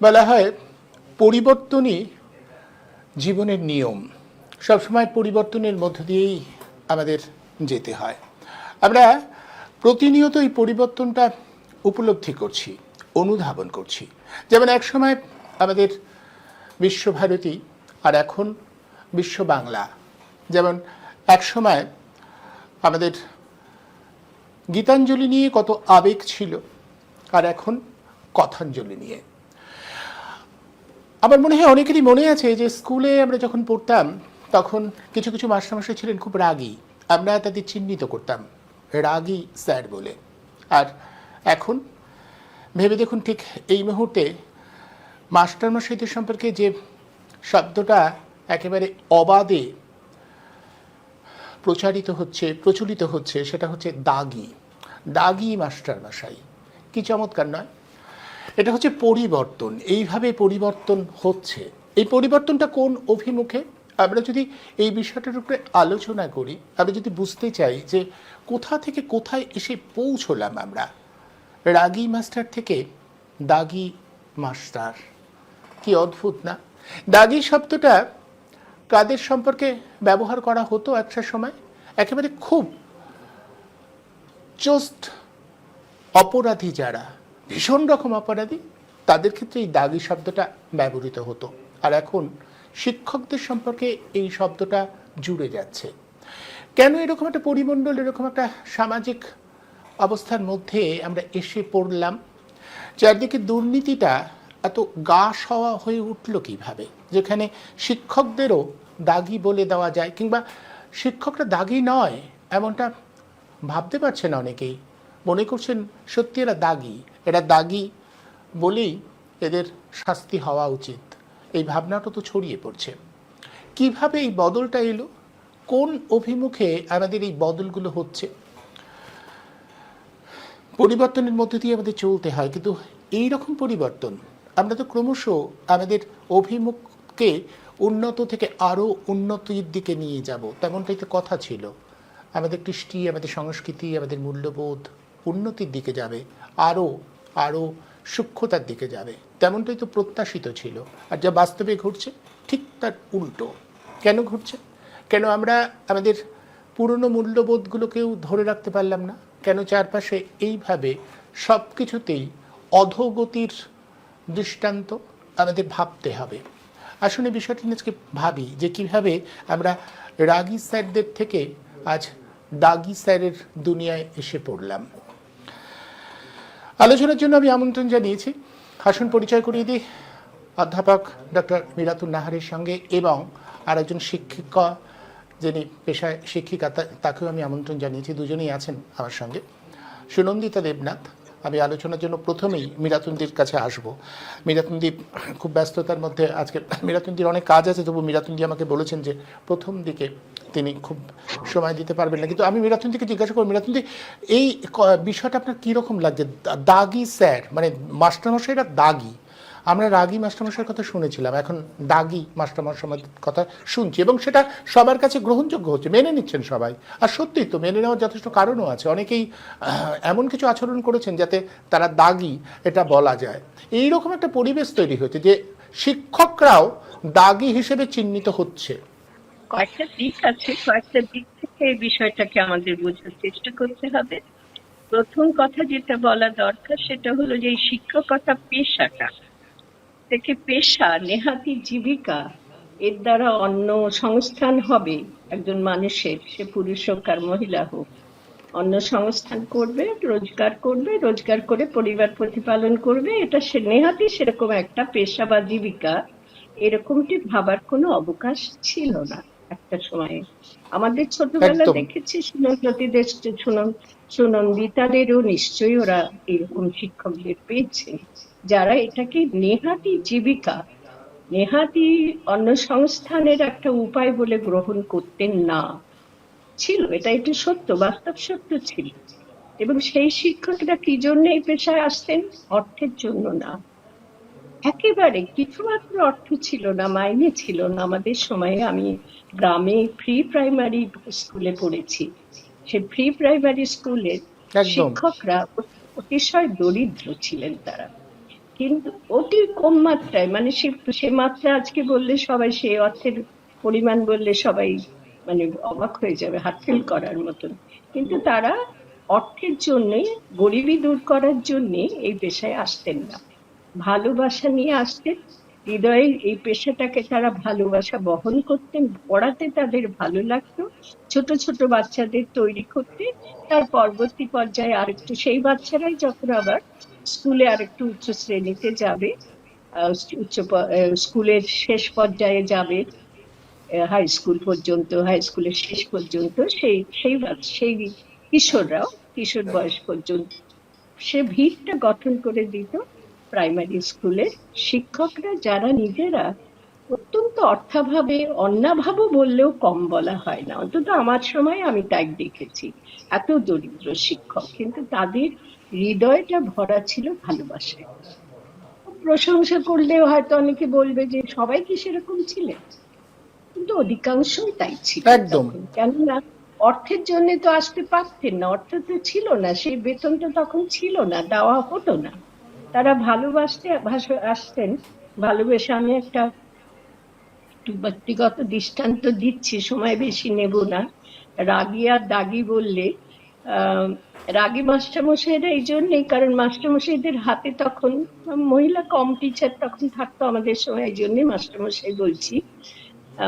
বলা হয় পরিবর্তনই জীবনের নিয়ম। সবসময় পরিবর্তনের মধ্য দিয়েই আমাদের যেতে হয়। আমরা প্রতিনিয়ত এই পরিবর্তনটা উপলব্ধি করছি, অনুধাবন করছি। যেমন এক সময় আমাদের বিশ্বভারতী আর এখন বিশ্ব বাংলা যেমন এক সময় আমাদের গীতাঞ্জলি নিয়ে কত আবেগ ছিল আর এখন কথাঞ্জলি নিয়ে। আমার মনে হয় অনেকেরই মনে আছে যে স্কুলে আমরা যখন পড়তাম, তখন কিছু কিছু মাস্টারমশাই ছিলেন খুব রাগী। আমরা তাদের চিহ্নিত করতাম, রাগী স্যার বলে। আর এখন ভেবে দেখুন ঠিক এই মুহূর্তে মাস্টারমশাইদের সম্পর্কে যে শব্দটা একেবারে অবাধে প্রচারিত হচ্ছে, প্রচলিত হচ্ছে, সেটা হচ্ছে দাগি। দাগি মাস্টারমশাই। কি চমৎকার, নয়? এটা হচ্ছে পরিবর্তন, এইভাবে পরিবর্তন হচ্ছে। এই পরিবর্তনটা কোন অভিমুখে? আমরা যদি এই বিষয়টার উপরে আলোচনা করি, আমরা যদি বুঝতে চাই যে কোথা থেকে কোথায় এসে পৌঁছলাম আমরা? রাগী মাস্টার থেকে দাগি মাস্টার। কি অদ্ভুত, না? দাগি শব্দটা কাদের সম্পর্কে ব্যবহার করা হতো একটা সময়? একেবারে খুব জাস্ট অপরাধী যারা ভীষণ রকম অপরাধী। তাদের ক্ষেত্রে এই দাগি শব্দটা ব্যবহৃত হতো। আর এখন শিক্ষকদের সম্পর্কে এই শব্দটা জুড়ে যাচ্ছে। কেন এরকম একটা পরিমণ্ডল, এরকম একটা সামাজিক অবস্থার মধ্যে আমরা এসে পড়লাম? চারদিকে দুর্নীতিটা এত গা সওয়া হয়ে উঠল কীভাবে? যেখানে শিক্ষকদেরও দাগি বলে দেওয়া যায়, কিংবা শিক্ষকরা দাগি নয়, এমনটা ভাবতে পারছে না অনেকেই। মনে করছেন সত্যি এরা দাগি? এরা দাগি বলেই এদের শাস্তি হওয়া উচিত। এই ভাবনাটা তো ছড়িয়ে পড়ছে। কীভাবে এই বদলটা এলো? কোন অভিমুখে আমাদের এই বদলগুলো হচ্ছে? পরিবর্তনের মধ্য দিয়ে আমাদের চলতে হয়, কিন্তু এই রকম পরিবর্তন আমরা তো ক্রমশ আমাদের অভিমুখকে উন্নত থেকে আরও উন্নতির দিকে নিয়ে যাব। তেমনটাই তো কথা ছিল। আমাদের কৃষ্টি, আমাদের সংস্কৃতি, আমাদের মূল্যবোধ উন্নতির দিকে যাবে, আরও আরও সূক্ষ্মতার দিকে যাবে। তেমনটাই তো প্রত্যাশিত ছিল। আর যা বাস্তবে ঘটছে, ঠিক তার উল্টো। কেন ঘটছে? কেন আমরা আমাদের পুরনো মূল্যবোধগুলোকেও ধরে রাখতে পারলাম না? কেন চারপাশে এইভাবে সব কিছুতেই অধোগতির দৃষ্টান্ত আমাদের ভাবতে হবে? আসলে বিষয়টি আজকে ভাবি যে কীভাবে আমরা রাগী স্যারদের থেকে আজ দাগি স্যারের দুনিয়ায় এসে পড়লাম। আলোচনার জন্য আমি আমন্ত্রণ জানিয়েছি। আসন পরিচয় করিয়ে দিই। অধ্যাপক ডক্টর মিরাতুল নাহারের সঙ্গে এবং আরেকজন শিক্ষিকা, যিনি পেশায় শিক্ষিকা তাকেও আমি আমন্ত্রণ জানিয়েছি। দুজনেই আছেন আমার সঙ্গে। সুনন্দিতা দেবনাথ, আমি আলোচনার জন্য প্রথমেই মিরাতুন্দির কাছে আসব। মিরাতুন্দি খুব ব্যস্ততার মধ্যে আজকে মিরাতুন্দির অনেক কাজ আছে, তবু মিরাতুন্দি আমাকে বলেছেন যে প্রথম দিকে তিনি খুব সময় দিতে পারবেন না। কিন্তু আমি মিরাতুন্দিকে জিজ্ঞাসা করব মিরাতুন্দি এই বিষয়টা আপনার কীরকম লাগছে? দাগি স্যার মানে মাস্টারমশাইরা দাগি। আমরা রাগি মাস্টারমশাইয়ের কথা শুনেছিলাম, এখন দাগি মাস্টারমশাইয়ের কথা শুনছি এবং সেটা সবার কাছে গ্রহণযোগ্য হচ্ছে, মেনে নিচ্ছেন সবাই। আর সত্যিই তো মেনে নেওয়ার যথেষ্ট কারণও আছে। অনেকেই এমন কিছু আচরণ করেছেন যাতে তারা দাগি এটা বলা যায়। এই রকম একটা পরিবেশ তৈরি হয়েছে যে শিক্ষকরাও দাগি হিসেবে চিহ্নিত হচ্ছে। কয়েকটা দিক আছে, কয়েকটা দিক থেকে এই বিষয়টাকে আমাদের বোঝার চেষ্টা করতে হবে। প্রথম কথা যেটা বলা দরকার সেটা হলো যে শিক্ষকতা পেশাটা থেকে পেশা নেহাতি জীবিকা, এর দ্বারা অন্য সংস্থান হবে। একজন মানুষের, সে পুরুষ হোক আর মহিলা হোক, অন্য সংস্থান করবে, রোজগার করবে, রোজগার করে পরিবার প্রতিপালন করবে, এটা সে নেহাতি সেরকম একটা পেশা বা জীবিকা, এরকমটি ভাবার কোনো অবকাশ ছিল না। একটা সময়ে। আমাদের ছোটবেলা। দেখেছি সুনন্দীদের সুনন সুনন্দিতাদেরও নিশ্চয়ই ওরা এরকম শিক্ষকদের পেয়েছে যারা এটাকে নেহাতি জীবিকা নেহাতি অন্য সংস্থানের একটা উপায় বলে গ্রহণ করতেন না। ছিল এটা একটু সত্য বাস্তব সত্য ছিল। এবং সেই শিক্ষকরা কি জন্য এই পেশায় আসতেন? অর্থের জন্য না। একেবারে কিছুমাত্র অর্থ ছিল না মাইনে ছিল না। আমাদের সময়ে আমি গ্রামে প্রি প্রাইমারি স্কুলে পড়েছি। সে প্রি প্রাইমারি স্কুলের শিক্ষকরা অতিশয় দরিদ্র ছিলেন তারা। কিন্তু অতি কম মাত্রায় মানে সে সে মাত্রা আজকে বললে সবাই সে অর্থের পরিমাণ বললে সবাই মানে অবাক হয়ে যাবে হাতফেল করার মতন। কিন্তু তারা অর্থের জন্যে গরিবি দূর করার জন্যে এই পেশায় আসতেন না। ভালোবাসা নিয়ে আসতেন হৃদয়ে এই পেশাটাকে তারা ভালোবাসা বহন করতেন, পড়াতে তাদের ভালো লাগতো, ছোট ছোট বাচ্চাদের তৈরি করতে। তার পরবর্তী পর্যায়ে আরেকটু, সেই বাচ্চারাই যখন আবার স্কুলে আরেকটু উচ্চ শ্রেণীতে যাবে উচ্চ স্কুলের শেষ পর্যায়ে যাবে হাই স্কুল পর্যন্ত হাই স্কুলের শেষ পর্যন্ত, সেই সেই সেই কিশোররাও, কিশোর বয়স পর্যন্ত সে ভিড়টা গঠন করে দিত। প্রাইমারি স্কুলের শিক্ষকরা যারা নিজেরা অত্যন্ত অর্থাভাবে অন্যাভাবও বললেও কম বলা হয় না। অন্তত আমার সময় আমি তাই দেখেছি। এত দরিদ্র শিক্ষক কিন্তু তাদের হৃদয়টা ভরা ছিল ভালোবাসায়। প্রশংসা করলেও হয়তো অনেকে বলবে যে সবাই কি সেরকম ছিলেন? কিন্তু অধিকাংশই তাই ছিল একদম। কেননা অর্থের জন্য তো আসতে পারতেন না অর্থ তো ছিল না সেই বেতনটা তখন ছিল না দেওয়া হতো না। ভালোবাসতে ভাস- আসতেন। ভালোবেসে আমি একটা ব্যক্তিগত দৃষ্টান্ত দিচ্ছি, সময় বেশি নেব না। রাগী আর দাগি বললে রাগী মাস্টারমশাইরা এই জন্যই, কারণ মাস্টারমশাইদের হাতে তখন, মহিলা কম টিচার তখন থাকতো আমাদের সময়, এই জন্যই মাস্টারমশাই বলছি।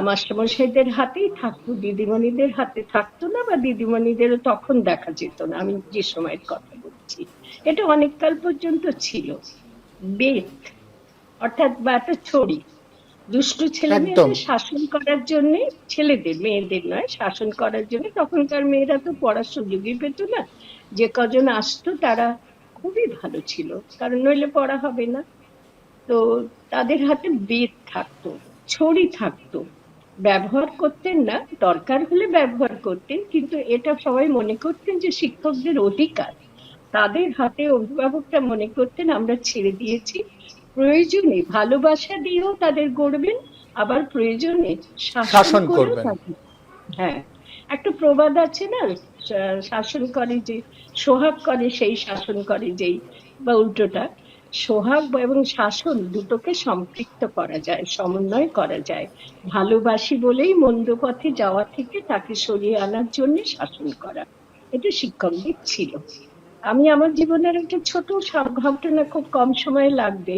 মাস্টারমশাইদের হাতেই থাকতো, দিদিমণিদের হাতে থাকতো না বা দিদিমণিদেরও তখন দেখা যেত না, আমি যে সময়ের কথা বলছি। এটা অনেককাল পর্যন্ত ছিল। বেত অর্থাৎ বা একটা ছড়ি। দুষ্টু ছেলে মেয়েদের শাসন করার জন্য ছেলেদের মেয়েদের নয় শাসন করার জন্য তখনকার মেয়েরা তো পড়ার সুযোগই পেত না। যে কজন আসতো তারা খুবই ভালো ছিল কারণ নইলে পড়া হবে না। তো তাদের হাতে বেত থাকতো ছড়ি থাকতো। ব্যবহার করতেন না দরকার হলে ব্যবহার করতেন কিন্তু এটা সবাই মনে করতেন যে শিক্ষকদের অধিকার। তাদের হাতে অভিভাবকরা মনে করতেন আমরা ছেড়ে দিয়েছি। প্রয়োজনে ভালোবাসা দিয়েও তাদের গড়বেন আবার প্রয়োজনে শাসন করবেন। হ্যাঁ একটা প্রবাদ আছে না শাসন করে যে সোহাগ করে সেই শাসন করে যেই বা উল্টোটা। সোহাগ এবং শাসন দুটোকে সম্পৃক্ত করা যায় সমন্বয় করা যায়। ভালোবাসি বলেই মন্দ পথে যাওয়া থেকে তাকে সরিয়ে আনার জন্য শাসন করা। এটা শিক্ষকদের ছিল। আমি আমার জীবনের একটা ছোট ঘটনা খুব কম সময় লাগবে।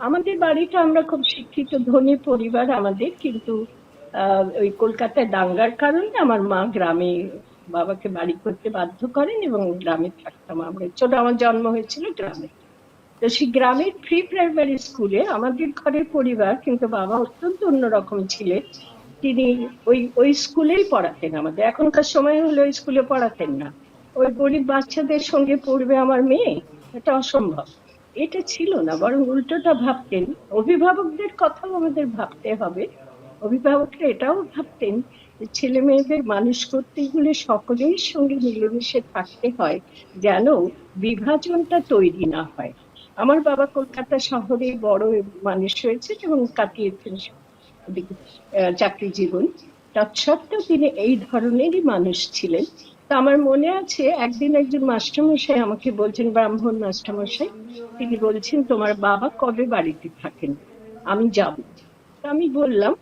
আমাদের বাড়িটা আমরা খুব শিক্ষিত, ধনী পরিবার আমাদের, কিন্তু ওই কলকাতায় দাঙ্গার কারণে আমার মা গ্রামে বাবাকে বাড়ি করতে বাধ্য করেন এবং গ্রামে থাকতাম আমরা। ছোট আমার জন্ম হয়েছিল গ্রামে। তো সেই গ্রামের প্রি প্রাইমারি স্কুলে আমাদের ঘরের পরিবার, কিন্তু বাবা অত্যন্ত অন্যরকম ছিলেন। তিনি ওই ওই স্কুলেই পড়াতেন আমাদের। এখনকার সময় হলে ওই স্কুলে পড়াতেন না। ওই গরিব বাচ্চাদের সঙ্গে পড়বে আমার মেয়ে? এটা অসম্ভব। এটা ছিল না, বরং উল্টোটা ভাবতেন। অভিভাবকদের কথাও আমাদের ভাবতে হবে। অভিভাবকরা এটাও ভাবতেন ছেলে মেয়েদের মানুষ করতে হলে সকলের সঙ্গে মিলেমিশে থাকতে হয়, যেন বিভাজনটা তৈরি না হয়। আমার বাবা কলকাতা শহরে বড় মানুষ হয়েছে এবং কাটিয়েছেন চাকরি জীবন। তৎসত্ত্বেও তিনি এই ধরনেরই মানুষ ছিলেন। তো আমার মনে আছে, একদিন একজন মাস্টারমশাই আমাকে বলছেন, ব্রাহ্মণ মাস্টারমশাই, তিনি বলছেন, তোমার বাবা কবে বাড়িতে থাকেন? আমি যাব। আমি বললাম,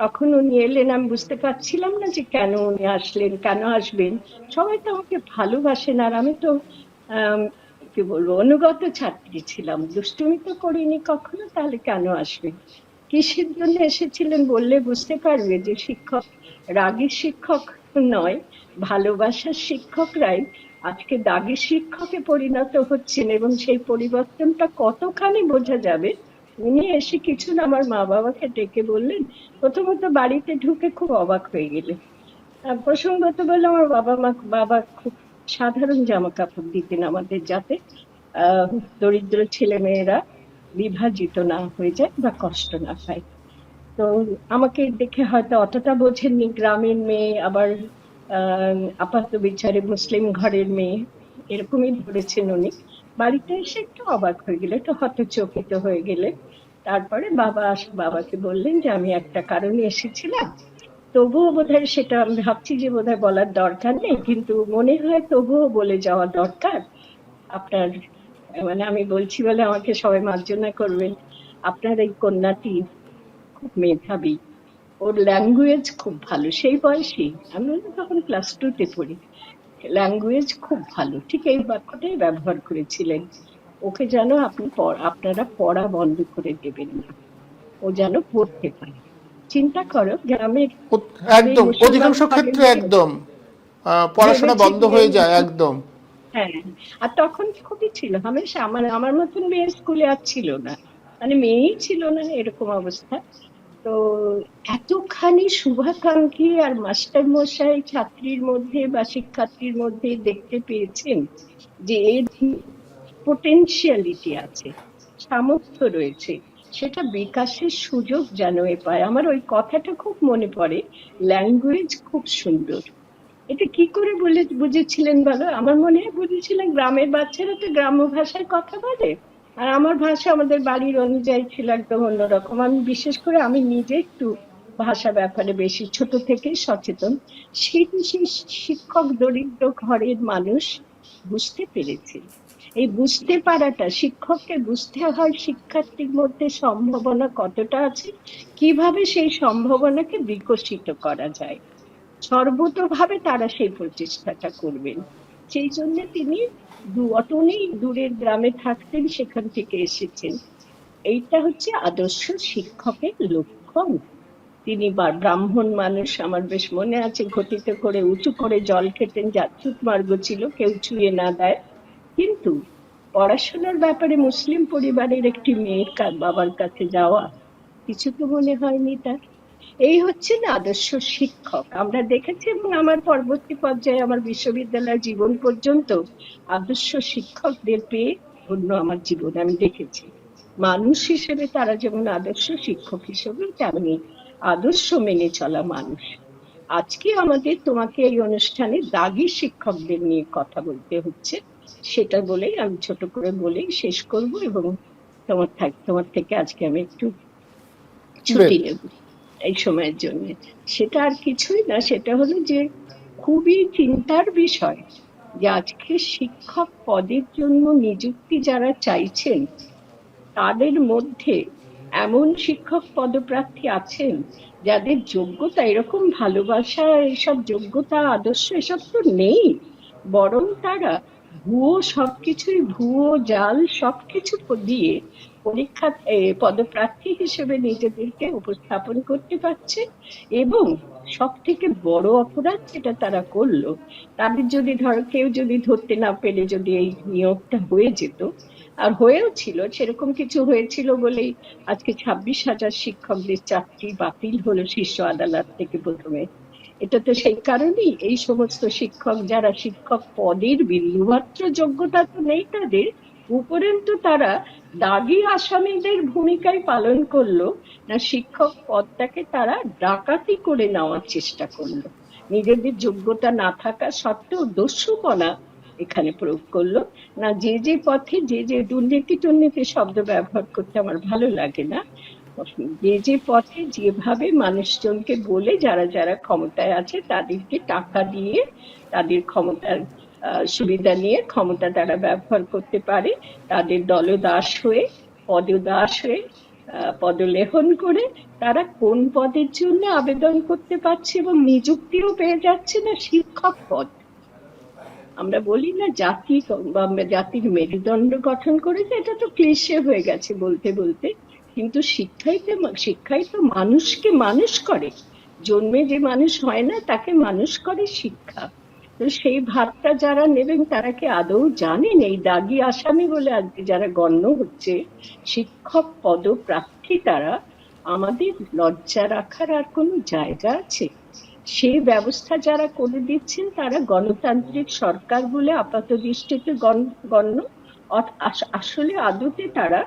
তখন উনি এলেন, আমি বুঝতে পারছিলাম না যে কেন উনি আসলেন, কেন আসবেন। সবাই তো আমাকে ভালোবাসেন, আর আমি তো কি বলব, অনুগত ছাত্রী ছিলাম। দুষ্টুমি তো করিনি কখনো, তাহলে কেন আসবেন? কিসের জন্য এসেছিলেন বললে বুঝতে পারবে যে শিক্ষক রাগী শিক্ষক নয়, ভালোবাসার শিক্ষকরাই আজকে দাগি শিক্ষকে পরিণত হচ্ছেন এবং সেই পরিবর্তনটা কতখানি বোঝা যাবে? উনি এসে কিছু না আমার মা বাবাকে ডেকে বললেন, প্রথমত বাড়িতে ঢুকে খুব অবাক হয়ে গেলেন প্রসঙ্গত বলে আমার বাবা মা, বাবা খুব সাধারণ জামা কাপড় দিতেন আমাদের যাতে দরিদ্র ছেলে মেয়েরা বিভাজিত না হয়ে যায় বা কষ্ট না পায়। তো আমাকে দেখে হয়তো অতটা বোঝেননি গ্রামের মেয়ে, আবার আপাত বিচারে মুসলিম ঘরের মেয়ে, এরকমই ধরেছেন উনি। বাড়িতে এসে একটু অবাক হয়ে গেলে, একটু হতচকিত হয়ে গেলে তারপরে বাবা বাবাকে বললেন যে, আমি একটা কারণে এসেছিলাম। তবুও বোধহয় সেটা আমি ভাবছি যে বোধহয় বলার দরকার নেই, কিন্তু মনে হয় তবুও বলে যাওয়া দরকার। আপনার মানে আমি বলছি বলে আমাকে সবাই মার্জনা করবেন। আপনার এই কন্যাটি খুব মেধাবী। ওর ল্যাঙ্গুয়েজ খুব ভালো। সেই বয়সী আমি তখন ক্লাস টুতে পড়ি ল্যাঙ্গুয়েজ খুব ভালো। ঠিক এই বাক্যটাই ব্যবহার করেছিলেন। ওকে যেন আপনি আপনারা পড়া বন্ধ করে দেবেন না। ও যেন পড়তে পারে। চিন্তা করো গ্রামের ও- একদম। অধিকাংশ ক্ষেত্রে একদম। পড়াশোনা বন্ধ হয়ে যায় একদম। হ্যাঁ আর তখন খুবই ছিল। হামেশা আমার আমার মতন মেয়ে স্কুলে আর ছিল না। মানে মেয়েই ছিল না, এরকম অবস্থা। তো এতখানি শুভাকাঙ্ক্ষী আর মাস্টার মশাই ছাত্রীর মধ্যে বা শিক্ষার্থীর মধ্যে দেখতে পেয়েছেন যে এর পোটেনশিয়ালিটি আছে, সামর্থ্য রয়েছে, সেটা বিকাশের সুযোগ যেন এ পায়। আমার ওই কথাটা খুব মনে পড়ে ল্যাঙ্গুয়েজ খুব সুন্দর। এটা কি করে বলে, বুঝেছিলেন বলো? আমার মনে হয় বুঝেছিলেন, গ্রামের বাচ্চারা তো গ্রাম্য ভাষায় কথা বলে। আর আমার ভাষা আমাদের বাড়ির অনুযায়ী ছিল একদম অন্যরকম। আমি বিশেষ করে আমি নিজে একটু ভাষা ব্যাপারে বেশি ছোট থেকেই সচেতন। সেটি সেই শিক্ষক দরিদ্র ঘরের মানুষ বুঝতে পেরেছে। এই বুঝতে পারাটা, শিক্ষককে বুঝতে হয় শিক্ষার্থীর মধ্যে সম্ভাবনা কতটা আছে, কীভাবে সেই সম্ভাবনাকে বিকশিত করা যায়। সর্বতভাবে তারা সেই প্রচেষ্টাটা করবেন। সেই জন্য তিনি দু- দূরের গ্রামে থাকতেন, সেখান থেকে এসেছেন। এইটা হচ্ছে আদর্শ শিক্ষকের লক্ষণ। তিনি বা- ব্রাহ্মণ মানুষ, আমার বেশ মনে আছে, ঘটিতে করে উঁচু করে জল খেতেন, যাচ্ছুত মার্গ ছিল, কেউ ছুঁয়ে না দেয়। কিন্তু পড়াশোনার ব্যাপারে মুসলিম পরিবারের একটি মেয়ের বাবার কাছে যাওয়া, কিছু তো মনে হয়নি তার। এই হচ্ছে না আদর্শ শিক্ষক। আমরা দেখেছি এবং আমার পরবর্তী পর্যায়ে আমার বিশ্ববিদ্যালয় জীবন পর্যন্ত আদর্শ শিক্ষকদের পেয়ে অন্য আমার জীবন আমি দেখেছি। মানুষ হিসেবে তারা যেমন আদর্শ শিক্ষক হিসেবে তেমনি আদর্শ মেনে চলা মানুষ। আজকে আমাদের তোমাকে এই অনুষ্ঠানে দাগি শিক্ষকদের নিয়ে কথা বলতে হচ্ছে সেটা বলেই আমি ছোট করে বলেই শেষ করব এবং তোমার থাক- তোমার থেকে আজকে আমি একটু ছুটি নেব। এই সময়ের জন্য। সেটা আর কিছুই না, সেটা হলো যে খুবই চিন্তার বিষয় যে আজকে শিক্ষক পদের জন্য নিযুক্তি যারা চাইছেন, তাদের মধ্যে এমন শিক্ষক পদপ্রার্থী আছেন যাদের যোগ্যতা এরকম ভালোবাসা, এসব যোগ্যতা, আদর্শ এসব তো নেই। বরং তারা ভুয়ো সবকিছুই, ভুয়ো জাল সবকিছু দিয়ে পরীক্ষা পদপ্রার্থী হিসেবে নিজেদেরকে উপস্থাপন করতে পারছে এবং সব থেকে বড় অপরাধ যেটা তারা করল, তাদের যদি ধরো কেউ যদি ধরতে না পেরে যদি এই নিয়োগটা হয়ে যেত, আর হয়েও ছিল, সেরকম কিছু হয়েছিল বলেই আজকে ছাব্বিশ হাজার শিক্ষকদের চাকরি বাতিল হলো শীর্ষ আদালত থেকে প্রথমে। এটা তো সেই কারণেই এই সমস্ত শিক্ষক যারা শিক্ষক পদের বিন্দুমাত্র যোগ্যতা তো নেই তাদের উপরন্তু তারা দাগি আসামিদের ভূমিকায় পালন করল, না শিক্ষক পদটাকে তারা ডাকাতি করে নেওয়ার চেষ্টা করল। নিজেদের যোগ্যতা না থাকা সত্ত্বেও দস্যুপনা এখানে প্রয়োগ করল। না যে যে পথে, যে যে দুর্নীতি টুর্নীতি শব্দ ব্যবহার করতে আমার ভালো লাগে না, যে যে পথে যেভাবে মানুষজনকে বলে যারা যারা ক্ষমতায় আছে তাদেরকে টাকা দিয়ে তাদের ক্ষমতার সুবিধা নিয়ে ক্ষমতা তারা ব্যবহার করতে পারে। তাদের দলদাস হয়ে পদদাস হয়ে পদলেহন করে তারা কোন পদের জন্য আবেদন করতে পারছে এবং নিযুক্তিও পেয়ে যাচ্ছে না শিক্ষক পদ। আমরা বলি না জাতি বা জাতির মেরুদণ্ড গঠন করেছে, এটা তো ক্লিশে হয়ে গেছে বলতে বলতে। কিন্তু শিক্ষাই তো শিক্ষাই তো মানুষকে মানুষ করে। জন্মে যে মানুষ হয় না, তাকে মানুষ করে শিক্ষা। সেই ভাবটা যারা নেবেন, তারা কি আদৌ জানেন এই দাগি আসামি বলে আজকে যারা গণ্য হচ্ছে? শিক্ষক, পদপ্রার্থী তারা আমাদের লজ্জা রাখার আর কোনো জায়গা আছে? সেই ব্যবস্থা যারা করে দিচ্ছেন, তারা গণতান্ত্রিক সরকার বলে আপাত দৃষ্টিতে গণ- গণ্য? আসলে আদতে তারা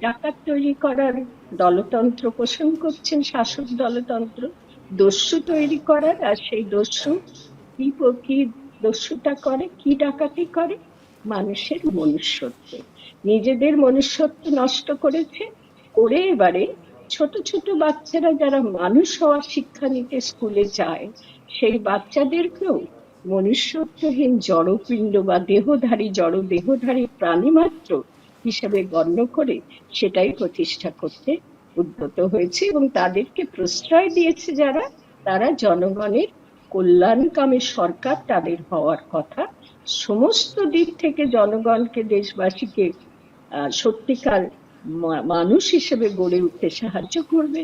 ডাকাত তৈরি করার দলতন্ত্র পোষণ করছেন শাসক দলতন্ত্র? দস্যু তৈরি করার আর সেই দস্যু কি কি করে, কি ডাকাতি করে? মানুষের মনুষ্যত্ব। নিজেদের মনুষ্যত্ব নষ্ট করেছে। করে এবারে ছোট ছোট বাচ্চারা যারা মানুষ হওয়ার শিক্ষা নিতে স্কুলে যায়, সেই বাচ্চাদেরকেও মনুষ্যত্বহীন জড়পিণ্ড বা দেহধারী জড় দেহধারী প্রাণী মাত্র হিসেবে গণ্য করে সেটাই প্রতিষ্ঠা করতে উদ্যত হয়েছে এবং তাদেরকে প্রশ্রয় দিয়েছে যারা, তারা জনগণের কল্যাণকামী সরকার তাদের হওয়ার কথা। সমস্ত দিক থেকে জনগণকে, দেশবাসীকে সত্যিকার মানুষ হিসেবে গড়ে উঠতে সাহায্য করবে।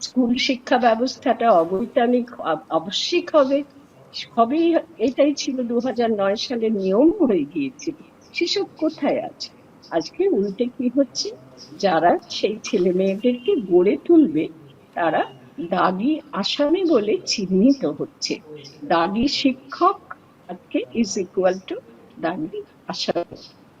স্কুল শিক্ষা ব্যবস্থাটা অবৈতনিক আবশ্যিক হবে। সবই এটাই ছিল দু সালে নিয়ম হয়ে গিয়েছিল সেসব কোথায় আছে? আজকে উল্টে কি হচ্ছে? যারা সেই ছেলে মেয়েদেরকে গড়ে তুলবে, তারা দাগি আসামি বলে চিহ্নিত হচ্ছে। দাগি শিক্ষক আজকে ইজ ইকুয়াল টু দাগি আসামি।